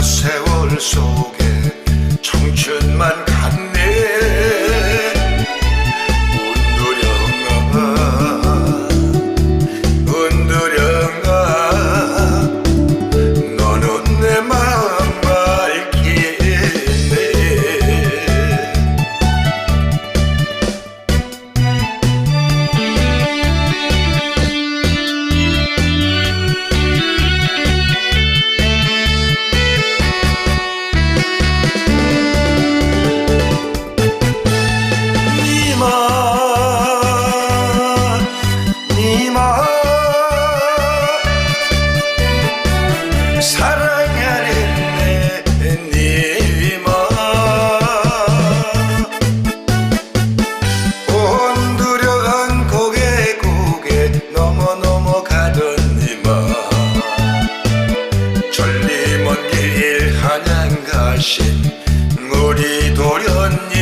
세월 속에 청춘만 당신 우리 도련님.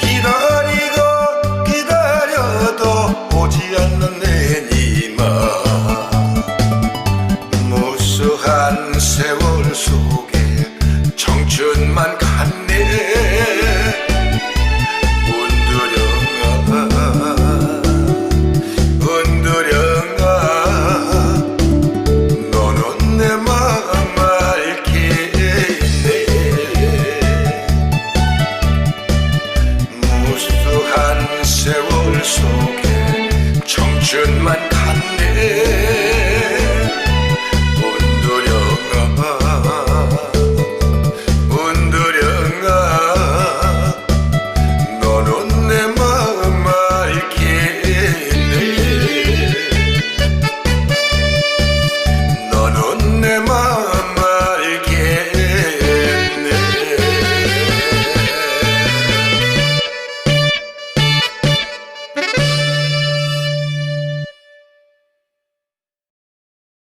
기다리고 기다려도 오지 않는 내님아 무수한 세월 속에 청춘만 청춘만 갔네.